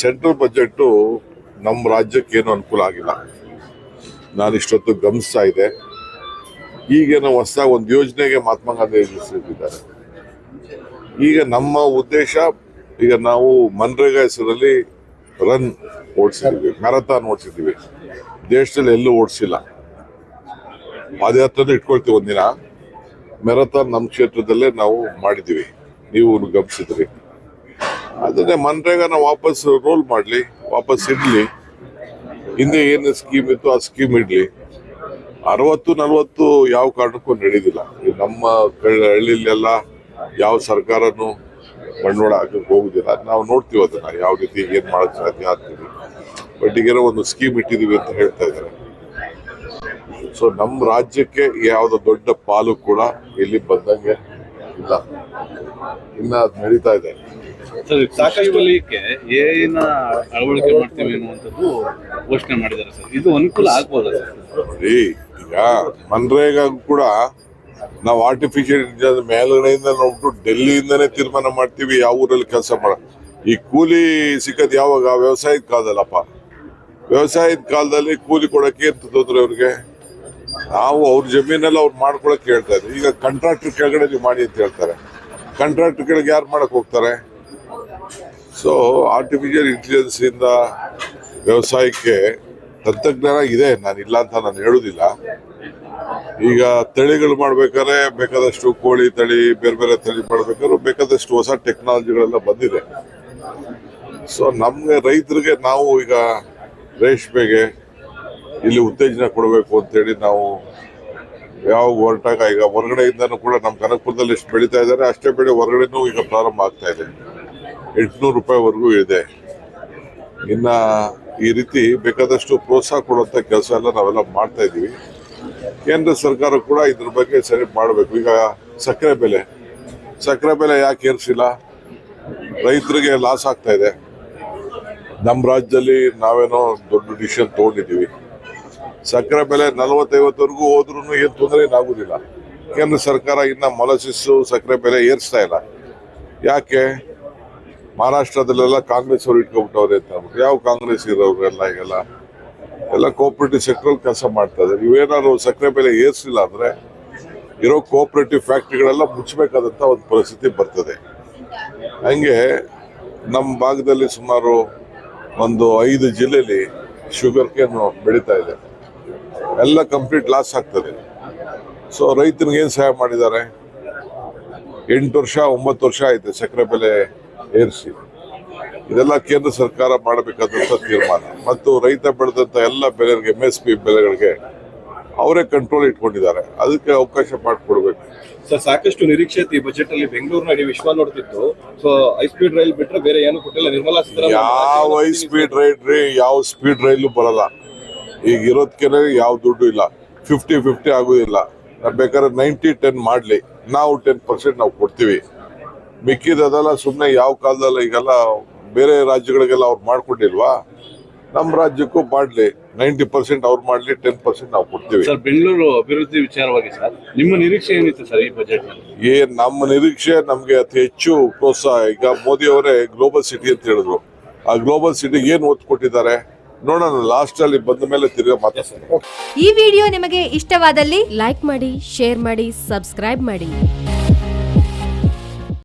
Central budget ನಮ್ಮ ರಾಜ್ಯಕ್ಕೆ ಏನು ಅನುಕೂಲ ಆಗಿಲ್ಲ. ನಾನು ಇಷ್ಟೊತ್ತು ಗಮನಿಸ್ತಾ ಇದೆ ಈಗೇನು ಹೊಸದಾಗಿ ಒಂದು ಯೋಜನೆಗೆ ಮಹಾತ್ಮ ಗಾಂಧಿ ಹೆಸರಿದ್ದಾರೆ ಈಗ ನಮ್ಮ ಉದ್ದೇಶ, ಈಗ ನಾವು ಮನ್ರೇಗಾ ಹೆಸರಲ್ಲಿ ರನ್ ಓಡಿಸಿದ್ದೀವಿ, ಮ್ಯಾರಥಾನ್ ಓಡಿಸಿದ್ದೀವಿ. ದೇಶದಲ್ಲಿ ಎಲ್ಲೂ ಓಡಿಸಿಲ್ಲ. ಪಾದಯಾತ್ರೆ ಇಟ್ಕೊಳ್ತೀವಿ ಒಂದಿನ. ಮ್ಯಾರಥಾನ್ ನಮ್ಮ ಕ್ಷೇತ್ರದಲ್ಲೇ ನಾವು ಮಾಡಿದ್ದೀವಿ. ನೀವು ಗಮನಿಸಿದ್ರಿ. ಅದನ್ನೇ ಮನ್ರೇಗಾನ ವಾಪಸ್ ರೋಲ್ ಮಾಡಲಿ, ವಾಪಸ್ ಇಡಲಿ. ಹಿಂದೆ ಏನು ಸ್ಕೀಮ್ ಇತ್ತು, ಆ ಸ್ಕೀಮ್ ಇಡ್ಲಿ. ಅರವತ್ತು, ನಲವತ್ತು ಯಾವ ಕಾರಣಕ್ಕೂ ನಡೀದಿಲ್ಲ. ನಮ್ಮ ಹಳ್ಳಿಲೆಲ್ಲ ಯಾವ ಸರ್ಕಾರನು ಬಂಡವಾಳ ಹಾಕಕ್ಕೆ ಹೋಗುದಿಲ್ಲ. ನಾವು ನೋಡ್ತೀವಿ ಅದನ್ನ, ಯಾವ ರೀತಿ ಏನ್ ಮಾಡಕ್ ಸಾಧ್ಯ ಆಗ್ತೀವಿ ಬಟ್ ಈಗೇನೋ ಒಂದು ಸ್ಕೀಮ್ ಇಟ್ಟಿದೀವಿ ಅಂತ ಹೇಳ್ತಾ ಇದ್ದಾರೆ. ಸೊ ನಮ್ಮ ರಾಜ್ಯಕ್ಕೆ ಯಾವ್ದು ದೊಡ್ಡ ಪಾಲು ಕೂಡ ಇಲ್ಲಿ ಬಂದಂಗೆ ಇಲ್ಲ. ಇನ್ನ ಅದ್ ನಡೀತಾ ಇದೆ. ಸರ್ ಸಾಕಷ್ಟು ವಲಯಕ್ಕೆ ಏನ ಅಳವಡಿಕೆ ಮಾಡ್ತೀವಿ ಅನ್ನುವಂಥದ್ದು ಘೋಷಣೆ ಮಾಡಿದ್ದಾರೆ ಸರ್. ಇದು ಅನುಕೂಲ ಆಗ್ಬೋದ ಸರ್? ಈಗ ಮನ್ರೇಗಾ ಕೂಡ ನಾವು ಆರ್ಟಿಫಿಷಿಯಲ್ ಇಂಟೆಲಿಜೆನ್ಸ್ ಮೇಲ್ಗಡೆಯಿಂದ ನೋಡ್ಬಿಟ್ಟು ಡೆಲ್ಲಿಯಿಂದನೇ ತೀರ್ಮಾನ ಮಾಡ್ತೀವಿ ಯಾವ ಊರಲ್ಲಿ ಕೆಲಸ ಮಾಡ ಈ ಕೂಲಿ ಸಿಕ್ಕದ್ ಯಾವಾಗ? ವ್ಯವಸಾಯದ ಕಾಲದಲ್ಲಪ್ಪ. ವ್ಯವಸಾಯದ ಕಾಲದಲ್ಲಿ ಕೂಲಿ ಕೊಡಕ್ಕೆ ಅಂತ ತೊಂದ್ರೆ ಅವ್ರಿಗೆ? ನಾವು ಅವ್ರ ಜಮೀನೆಲ್ಲ ಅವ್ರು ಮಾಡ್ಕೊಳಕ್ ಹೇಳ್ತಾ ಇದ್ದೀವಿ ಈಗ ಕಾಂಟ್ರಾಕ್ಟರ್ ಕೆಳಗಡೆ ನೀವು ಮಾಡಿ ಅಂತ ಹೇಳ್ತಾರೆ. ಕಾಂಟ್ರಾಕ್ಟರ್ ಕೆಳಗೆ ಯಾರು ಮಾಡಕ್ ಹೋಗ್ತಾರೆ? ಸೊ ಆರ್ಟಿಫಿಷಿಯಲ್ ಇಂಟೆಲಿಜೆನ್ಸ್ ಇಂದ ವ್ಯವಸಾಯಕ್ಕೆ ತಂತ್ರಜ್ಞಾನ ಇದೆ. ನಾನು ಇಲ್ಲ ಅಂತ ನಾನು ಹೇಳುದಿಲ್ಲ. ಈಗ ತಳಿಗಳು ಮಾಡ್ಬೇಕಾದ್ರೆ ಬೇಕಾದಷ್ಟು ಕೋಳಿ ತಳಿ, ಬೇರೆ ಬೇರೆ ತಳಿ ಮಾಡ್ಬೇಕಾದ್ರೆ ಬೇಕಾದಷ್ಟು ಹೊಸ ಟೆಕ್ನಾಲಜಿಗಳೆಲ್ಲ ಬಂದಿದೆ. ಸೊ ನಮಗೆ ರೈತರಿಗೆ ನಾವು ಈಗ ರೇಷ್ಮೆಗೆ ಇಲ್ಲಿ ಉತ್ತೇಜನ ಕೊಡಬೇಕು ಅಂತೇಳಿ ನಾವು ಯಾವ ಹೊರಟಾಗ ಈಗ ಹೊರಗಡೆಯಿಂದನೂ ಕೂಡ ನಮ್ಮ ಕನಕಪುರದಲ್ಲಿ ಎಷ್ಟು ಬೆಳೀತಾ ಇದ್ದಾರೆ, ಅಷ್ಟೇ ಬೆಳೆ ಹೊರಗಡೆನೂ ಈಗ ಪ್ರಾರಂಭ ಆಗ್ತಾ ಇದೆ. ಎಂಟುನೂರು ರೂಪಾಯಿವರೆಗೂ ಇದೆ. ಇನ್ನು ಈ ರೀತಿ ಬೇಕಾದಷ್ಟು ಪ್ರೋತ್ಸಾಹ ಕೊಡುವಂತ ಕೆಲಸ ಎಲ್ಲ ನಾವೆಲ್ಲ ಮಾಡ್ತಾ ಇದ್ದೀವಿ. ಕೇಂದ್ರ ಸರ್ಕಾರ ಕೂಡ ಇದ್ರ ಬಗ್ಗೆ ಸರಿ ಮಾಡಬೇಕು. ಈಗ ಸಕ್ಕರೆ ಬೆಲೆ. ಸಕ್ಕರೆ ಬೆಲೆ ಯಾಕೆ ಏರಿಸಿಲ್ಲ? ರೈತರಿಗೆ ಲಾಸ್ ಆಗ್ತಾ ಇದೆ. ನಮ್ಮ ರಾಜ್ಯದಲ್ಲಿ ನಾವೇನೋ ದೊಡ್ಡ ಡಿಸಿಷನ್ ತಗೊಂಡಿದ್ದೀವಿ. ಸಕ್ಕರೆ ಬೆಲೆ ನಲವತ್ತೈವತ್ತವರೆಗೂ ಹೋದ್ರೂ ಏನು ತೊಂದರೆ ಏನಾಗೋದಿಲ್ಲ ಕೇಂದ್ರ ಸರ್ಕಾರ ಇನ್ನು ಮೊಲಸಿಸ್ಸು ಸಕ್ಕರೆ ಬೆಲೆ ಏರಿಸ್ತಾ ಇಲ್ಲ. ಯಾಕೆ? ಮಹಾರಾಷ್ಟ್ರದಲ್ಲೆಲ್ಲ ಕಾಂಗ್ರೆಸ್ ಅವ್ರು ಇಟ್ಕೊಬಿಟ್ಟವ್ರೆ ಅಂತ ಯಾವ ಕಾಂಗ್ರೆಸ್ ಇರೋರೆಲ್ಲ ಈಗೆಲ್ಲ? ಎಲ್ಲ ಕೋಆಪರೇಟಿವ್ ಸೆಕ್ಟರ್ ಕೆಲಸ ಮಾಡ್ತಾ ಇದ್ದಾರೆ. ಇವೇನಾದ್ರು ಸಕ್ಕರೆ ಬೆಲೆ ಏರಿಸಿಲ್ಲ ಅಂದ್ರೆ ಇರೋ ಕೋಆಪರೇಟಿವ್ ಫ್ಯಾಕ್ಟ್ರಿಗಳೆಲ್ಲ ಮುಚ್ಚಬೇಕಾದಂತ ಒಂದು ಪರಿಸ್ಥಿತಿ ಬರ್ತದೆ. ಹಂಗೆ ನಮ್ಮ ಭಾಗದಲ್ಲಿ ಸುಮಾರು ಒಂದು ಐದು ಜಿಲ್ಲೆಯಲ್ಲಿ ಶುಗರ್ ಕೇನ್ ಬೆಳೀತಾ ಇದೆ. ಎಲ್ಲ ಕಂಪ್ಲೀಟ್ ಲಾಸ್ ಆಗ್ತದೆ. ಸೊ ರೈತನಿಗೆ ಏನು ಸಹಾಯ ಮಾಡಿದ್ದಾರೆ? ಎಂಟು ವರ್ಷ, ಒಂಬತ್ತು ವರ್ಷ ಆಯ್ತು ಸಕ್ಕರೆ ಬೆಲೆ ಏರಿಸಿ. ಇದೆಲ್ಲ ಕೇಂದ್ರ ಸರ್ಕಾರ ಮಾಡಬೇಕಾದಂತ ತೀರ್ಮಾನ. ಮತ್ತು ರೈತ ಬೆಳೆದಂತ ಎಲ್ಲ ಬೆಲೆಗಳಿಗೆ ಎಂ ಎಸ್ ಪಿ ಬೆಲೆಗಳಿಗೆ ಅವರೇ ಕಂಟ್ರೋಲ್ ಇಟ್ಕೊಂಡಿದ್ದಾರೆ. ಅದಕ್ಕೆ ಅವಕಾಶ ಮಾಡಿಕೊಡ್ಬೇಕು. ಸರ್ ಸಾಕಷ್ಟು ನಿರೀಕ್ಷೆ ಐತಿ ಬಜೆಟ್ ಅಲ್ಲಿ ಬೆಂಗಳೂರಿನ ಇಡೀ ವಿಶ್ವ ನೋಡ್ತಿತ್ತು. ಸೊ ಹೈ ಸ್ಪೀಡ್ ರೈಲ್ ಬಿಟ್ರೆ ಬೇರೆ ಏನು ಕೊಟ್ಟಿಲ್ಲ. ನಿರ್ಮಲಾ ಯಾವ ಹೈ ಸ್ಪೀಡ್ ರೈಲ್ ರೀ ಯಾವ ಸ್ಪೀಡ್ ರೈಲು ಬರಲ್ಲ. ಈಗ ಇರೋದಕ್ಕೆ ಯಾವ ದುಡ್ಡು ಇಲ್ಲ. ಫಿಫ್ಟಿ ಫಿಫ್ಟಿ ಆಗೋದಿಲ್ಲ. ಬೇಕಾದ್ರೆ ನೈಂಟಿ ಟೆನ್ ಮಾಡ್ಲಿ. ನಾವು ಟೆನ್ ಪರ್ಸೆಂಟ್ ನಾವು ಕೊಡ್ತೀವಿ. ಮಿಕ್ಕಿದದೆಲ್ಲ ಸುಮ್ಮನೆ ಯಾವ ಕಾಲದಲ್ಲ ಈಗೆಲ್ಲ ಬೇರೆ ರಾಜ್ಯಗಳಿಗೆಲ್ಲ ಅವ್ರು ಮಾಡ್ಕೊಂಡಿಲ್ವಾ? ನಮ್ಮ ರಾಜ್ಯಕ್ಕೂ ಮಾಡ್ಲಿ. ನೈಂಟಿ ಪರ್ಸೆಂಟ್ ಅವ್ರು ಮಾಡ್ಲಿ ಟೆನ್ ಪರ್ಸೆಂಟ್ ನಾವು ಕೊಡ್ತೀವಿ. ಸರ್ ಬೆಂಗಳೂರು ಅಭಿವೃದ್ಧಿ ವಿಚಾರವಾಗಿ ಸರ್ ನಿಮ್ಮ ನಿರೀಕ್ಷೆ ಏನಿತ್ತು ಸರ್ ಈ ಬಜೆಟ್ನಲ್ಲಿ? ಏನ್ ನಮ್ಮ ನಿರೀಕ್ಷೆ ನಮಗೆ ಅತಿ ಹೆಚ್ಚು ಪ್ರೋತ್ಸಾಹ. ಈಗ ಮೋದಿ ಅವರೇ ಗ್ಲೋಬಲ್ ಸಿಟಿ ಅಂತ ಹೇಳಿದ್ರು. ಆ ಗ್ಲೋಬಲ್ ಸಿಟಿಗೆ ಏನು ಒತ್ತು ಕೊಟ್ಟಿದ್ದಾರೆ? ನೋಡೋಣ ಲಾಸ್ಟ್ ಅಲ್ಲಿ ಬಂದ ಮೇಲೆ ತಿರ್ಗಾ ಮಾತಾಡ್ತೀನಿ. ಈ ವಿಡಿಯೋ ನಿಮಗೆ ಇಷ್ಟವಾದಲ್ಲಿ ಲೈಕ್ ಮಾಡಿ ಶೇರ್ ಮಾಡಿ ಸಬ್ಸ್ಕ್ರೈಬ್ ಮಾಡಿ.